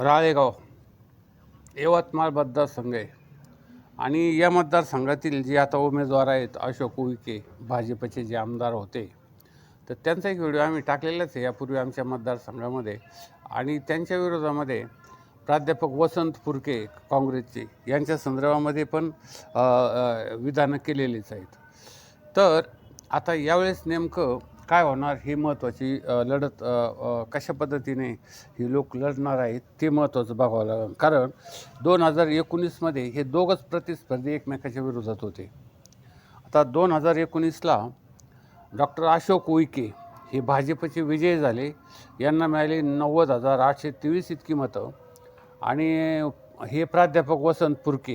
राळेगाव. यवतमाळ मतदारसंघ आहे आणि या मतदारसंघातील जे आता उमेदवार आहेत अशोक उईके भाजपचे जे आमदार होते तर त्यांचा एक व्हिडिओ आम्ही टाकलेलाच आहे. यापूर्वी आमच्या मतदारसंघामध्ये आणि त्यांच्या विरोधामध्ये प्राध्यापक वसंत फुरके काँग्रेसचे यांच्या संदर्भामध्ये पण विधानं केलेलीच आहेत. तर आता यावेळेस नेमकं काय होणार ही महत्त्वाची लढत कशा पद्धतीने ही लोक लढणार आहेत ते महत्त्वाचं बघावं लागेल. कारण दोन हजार एकोणीसमध्ये हे दोघंच प्रतिस्पर्धी एकमेकाच्या विरोधात होते. आता दोन हजार एकोणीसला डॉक्टर अशोक उईके हे भाजपचे विजय झाले. यांना मिळाले नव्वद हजार आठशे तेवीस इतकी मतं. आणि हे प्राध्यापक वसंत पुरके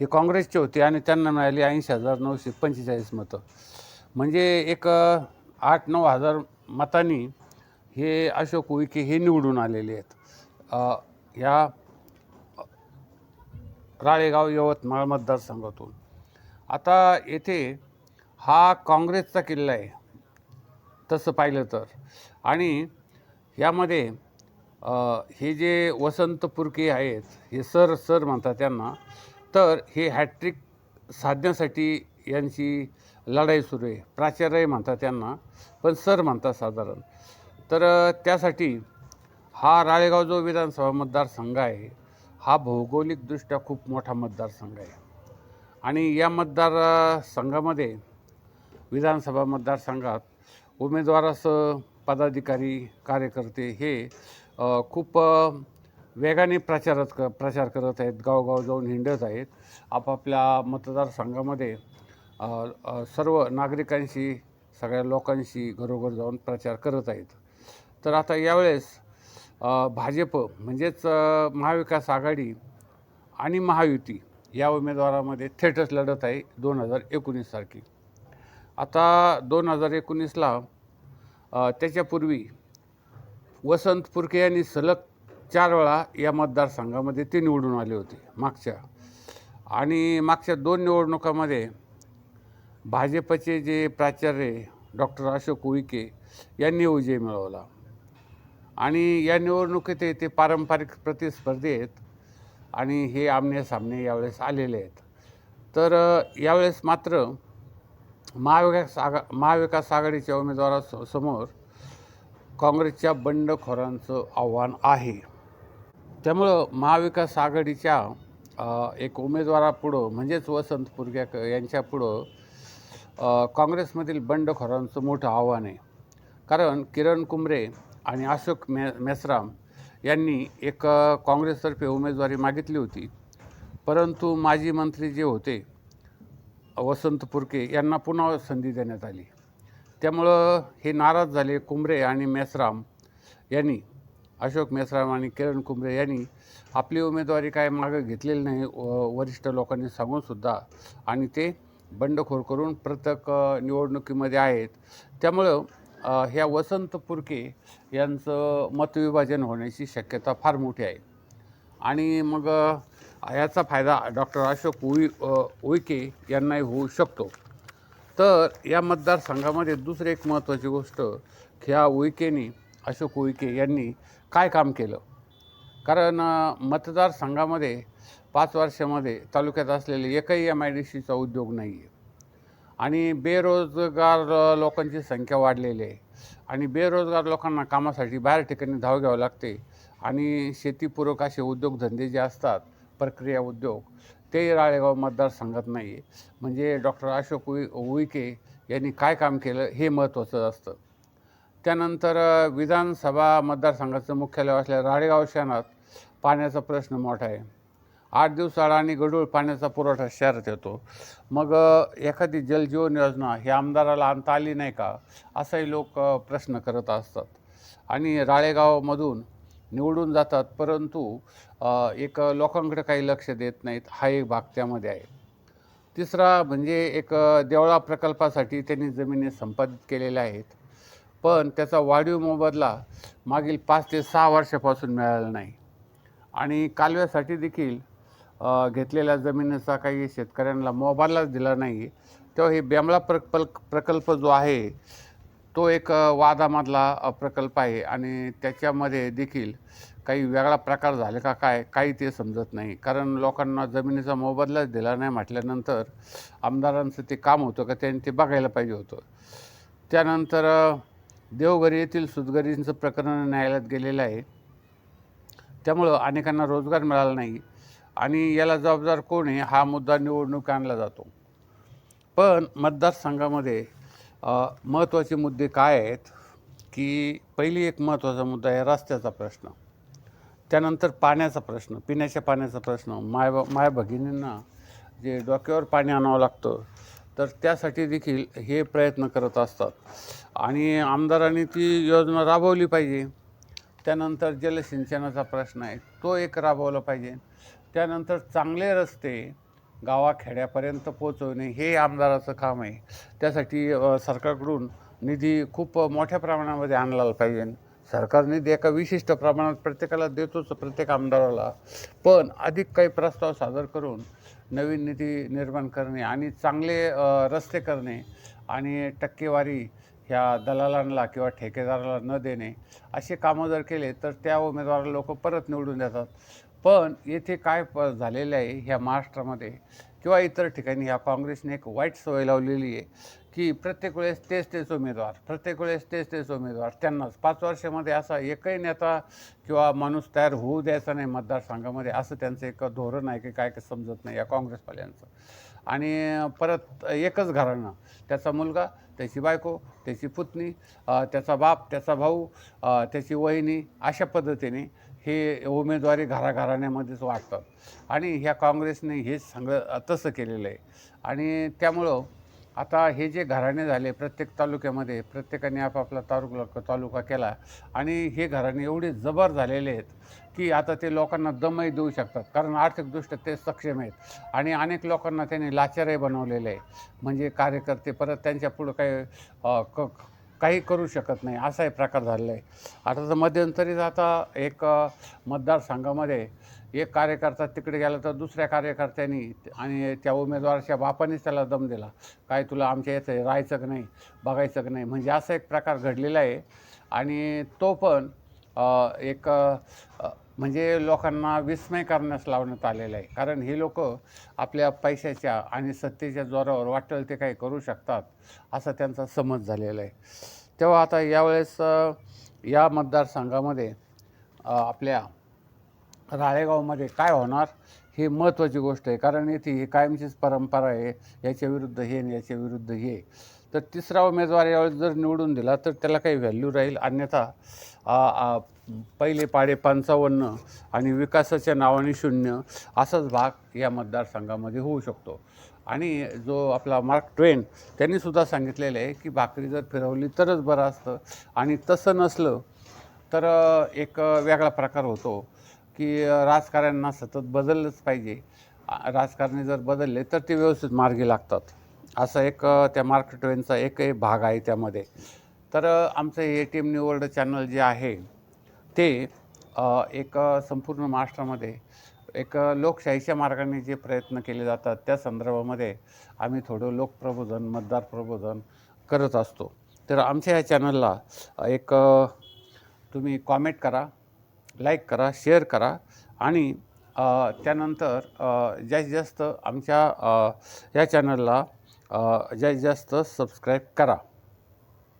हे काँग्रेसचे होते आणि त्यांना मिळाली ऐंशी हजार नऊशे पंचेचाळीस मतं. म्हणजे एक आठ नऊ हजार मतांनी हे अशोक उईके हे निवडून आलेले आहेत. ह्या या राळेगाव यवतमाळ मतदारसंघातून. आता येथे हा काँग्रेसचा किल्ला आहे तसं पाहिलं तर. आणि यामध्ये हे जे वसंत पुरके आहेत हे सर सर म्हणतात त्यांना तर हे हॅट्रिक साधण्यासाठी यांची लढाई सुरू आहे. प्राचार्य म्हणतात त्यांना पण सर म्हणतात साधारण. तर त्यासाठी हा राळेगाव जो विधानसभा मतदारसंघ आहे हा भौगोलिकदृष्ट्या खूप मोठा मतदारसंघ आहे. आणि या मतदारसंघामध्ये विधानसभा मतदारसंघात उमेदवारासह पदाधिकारी कार्यकर्ते हे खूप वेगाने प्रचारात क प्रचार करत आहेत गावगाव जाऊन हिंडत आहेत. आपापल्या मतदारसंघामध्ये सर्व नागरिकांशी सगळ्या लोकांशी घरोघर जाऊन प्रचार करत आहेत. तर आता यावेळेस भाजप म्हणजेच महाविकास आघाडी आणि महायुती या उमेदवारामध्ये थेटच लढत आहे दोन हजार एकोणीससारखी आता दोन हजार एकोणीसला त्याच्यापूर्वी वसंत पुरके यांनी सलग चार वेळा या मतदारसंघामध्ये ते निवडून आले होते मागच्या. आणि मागच्या दोन निवडणुकामध्ये भाजपचे जे प्राचार्य डॉक्टर अशोक उईके यांनी विजय मिळवला. आणि या निवडणुकीत ते पारंपरिक प्रतिस्पर्धी आहेत आणि हे आमने सामने यावेळेस आलेले आहेत. तर यावेळेस मात्र महाविकास आघा महाविकास आघाडीच्या उमेदवारासमोर काँग्रेसच्या बंडखोरांचं आव्हान आहे. त्यामुळं महाविकास आघाडीच्या एक उमेदवारापुढं म्हणजेच वसंत पुरग्याक यांच्यापुढं काँग्रेसमधील बंडखोरांचं मोठं आव्हान आहे. कारण किरण कुंबरे आणि अशोक मे मेसराम यांनी एक काँग्रेसतर्फे उमेदवारी मागितली होती. परंतु माजी मंत्री जे होते वसंत पुरके यांना पुन्हा संधी देण्यात आली. त्यामुळं हे नाराज झाले कुंबरे आणि मेसराम यांनी. अशोक मेसराम आणि किरण कुंबरे यांनी आपली उमेदवारी काय मागं घेतलेली नाही व- वरिष्ठ लोकांनी सांगूनसुद्धा आणि ते बंडखोर करून प्रत्येक निवडणुकीमध्ये आहेत. त्यामुळं ह्या वसंत पुरके यांचं मतविभाजन होण्याची शक्यता फार मोठी आहे. आणि मग ह्याचा याचा फायदा डॉक्टर अशोक उई उईके यांनाही होऊ शकतो. तर या मतदारसंघामध्ये दुसरी एक महत्त्वाची गोष्ट ह्या उईकेनी अशोक उईके यांनी काय काम केलं? कारण मतदारसंघामध्ये पाच वर्षामध्ये तालुक्यात असलेले एकही एम आय डी सीचा उद्योग नाही आहे आणि बेरोजगार लोकांची संख्या वाढलेली आहे. आणि बेरोजगार लोकांना कामासाठी बाहेर ठिकाणी धाव घ्यावं लागते. आणि शेतीपूरक असे उद्योगधंदे जे असतात प्रक्रिया उद्योग ते राळेगाव मतदारसंघात नाही आहे म्हणजे डॉक्टर अशोक उई उईके यांनी काय काम केलं हे महत्त्वाचं असतं. त्यानंतर विधानसभा मतदारसंघाचं मुख्यालय असलेल्या राळेगाव शहरात पाण्याचा प्रश्न मोठा आहे. आठ दिवसाआड आणि गडूळ पाण्याचा पुरवठा शहरात येतो. मग एखादी जलजीवन योजना ही आमदाराला आणता आली नाही का? असाही लोक प्रश्न करत असतात. आणि राळेगावमधून निवडून जातात परंतु एक लोकांकडे काही लक्ष देत नाहीत. हा एक भाग त्यामध्ये आहे. तिसरा म्हणजे एक देवळा प्रकल्पासाठी त्यांनी जमिनी संपादित केलेल्या आहेत. पण त्याचा वाढीव मोबदला मागील पाच ते सहा वर्षापासून मिळाला नाही. आणि कालव्यासाठी देखील घेतलेल्या जमिनीचा काही शेतकऱ्यांना मोबदलाच दिला नाही. तेव्हा हे बेंबळा प्रकल्प प्रकल्प जो आहे तो एक वादामधला प्रकल्प आहे आणि त्याच्यामध्ये देखील काही वेगळा प्रकार झाले का काय काही ते समजत नाही. कारण लोकांना जमिनीचा मोबदलाच दिला नाही म्हटल्यानंतर आमदारांचं ते काम होतं का त्यांनी ते बघायला पाहिजे होतं. त्यानंतर देवघरी येथील सुतगरींचं प्रकरण न्यायालयात गेलेलं आहे. त्यामुळं अनेकांना रोजगार मिळाला नाही. आणि याला जबाबदार कोण आहे हा मुद्दा निवडणूक आणला जातो. पण मतदारसंघामध्ये महत्त्वाचे मुद्दे काय आहेत की पहिली एक महत्त्वाचा मुद्दा आहे रस्त्याचा प्रश्न. त्यानंतर पाण्याचा प्रश्न पिण्याच्या पाण्याचा प्रश्न माय माय भगिनींना जे डोक्यावर पाणी आणावं लागतं तर त्यासाठी देखील हे प्रयत्न करत असतात. आणि आमदारांनी ती योजना राबवली पाहिजे. त्यानंतर जलसिंचनाचा प्रश्न आहे तो एक राबवला पाहिजे. त्यानंतर चांगले रस्ते गावाखेड्यापर्यंत पोचवणे हे आमदाराचं काम आहे. त्यासाठी सरकारकडून निधी खूप मोठ्या प्रमाणामध्ये आणला पाहिजे. सरकार निधी एका विशिष्ट प्रमाणात प्रत्येकाला देतोच प्रत्येक आमदाराला. पण अधिक काही प्रस्ताव सादर करून नवीन निधी निर्माण करणे आणि चांगले रस्ते करणे आणि टक्केवारी ह्या दलालांना किंवा ठेकेदाराला न देणे असे कामं जर केले तर त्या उमेदवाराला लोक परत निवडून देतात. पण येथे काय प झालेलं आहे ह्या महाराष्ट्रामध्ये किंवा इतर ठिकाणी ह्या काँग्रेसने एक वाईट सवय लावलेली आहे की प्रत्येक वेळेस तेच तेच उमेदवार प्रत्येक वेळेस तेच तेच उमेदवार त्यांनाच. पाच वर्षामध्ये असा एकही नेता किंवा माणूस तयार होऊ द्यायचा नाही मतदारसंघामध्ये असं त्यांचं एक धोरण आहे की काय काय समजत नाही या काँग्रेसवाल्यांचं. आणि परत एकच घराणं त्याचा मुलगा त्याची बायको त्याची पुतणी त्याचा बाप त्याचा भाऊ त्याची वहिनी अशा पद्धतीने हे उमेदवारी घराघराण्यामध्येच वाटतात आणि ह्या काँग्रेसने हेच सगळं तसं केलेलं आहे. आणि त्यामुळं आता हे जे घराणे झाले प्रत्येक तालुक्यामध्ये प्रत्येकाने आपापला तालुका तालुका केला. आणि हे घराणे एवढे जबर झालेले आहेत की आता ते लोकांना दमही देऊ शकतात. कारण आर्थिकदृष्ट्या ते सक्षम आहेत. आणि अनेक लोकांना त्यांनी लाचारही बनवलेलं आहे. म्हणजे कार्यकर्ते परत त्यांच्या पुढं काही क काही करू शकत नाही. असा एक प्रकार झालेला आहे. आता तर मध्यंतरीच आता एक मतदारसंघामध्ये एक कार्यकर्ता तिकडे गेला तर दुसऱ्या कार्यकर्त्यांनी आणि त्या उमेदवाराच्या बापानेच त्याला दम दिला. काय तुला आमच्या याचं राहायचं की नाही बघायचं की नाही? म्हणजे असा एक प्रकार घडलेला आहे. आणि तो पण एक म्हणजे लोकांना विस्मय करण्यास लावण्यात आलेलं आहे. कारण हे लोक आपल्या पैशाच्या आणि सत्तेच्या जोरावर वाटेल ते काही करू शकतात असा त्यांचा समज झालेला आहे. तेव्हा आता यावेळेस या मतदारसंघामध्ये आपल्या राळेगावमध्ये काय होणार ही महत्त्वाची गोष्ट आहे. कारण येथे ही कायमचीच परंपरा आहे. याच्या विरुद्ध हे आणि याच्या विरुद्ध हे. तर तिसरा उमेदवार यावेळेस जर निवडून दिला तर त्याला काही व्हॅल्यू राहील? अन्यथा पहिले पाडे पंचावन्न आणि विकासाच्या नावाने शून्य असाच भाग या मतदारसंघामध्ये होऊ शकतो. आणि जो आपला मार्क ट्वेन त्यांनीसुद्धा सांगितलेलं आहे की भाकरी जर फिरवली तरच बरं असतं. आणि तसं नसलं तर एक वेगळा प्रकार होतो की राजकारण्यांना सतत बदललंच पाहिजे. राजकारणी जर बदलले तर ते व्यवस्थित मार्गी लागतात. असं एक त्या मार्क ट्वेनचा एकही भाग आहे त्यामध्ये. तर अ, आमचं हे टीम निवर्ड चॅनल जे आहे ते एक संपूर्ण महाराष्ट्रामध्ये एक लोकशाहीच्या मार्गाने जे प्रयत्न केले जातात त्या संदर्भामध्ये आम्ही थोडं लोकप्रबोधन मतदार प्रबोधन करत असतो. तर आमच्या ह्या चॅनलला एक तुम्ही कॉमेंट करा लाईक करा शेअर करा आणि त्यानंतर जास्तीत जास्त आमच्या या चॅनलला जास्तीत जास्त सबस्क्राईब करा.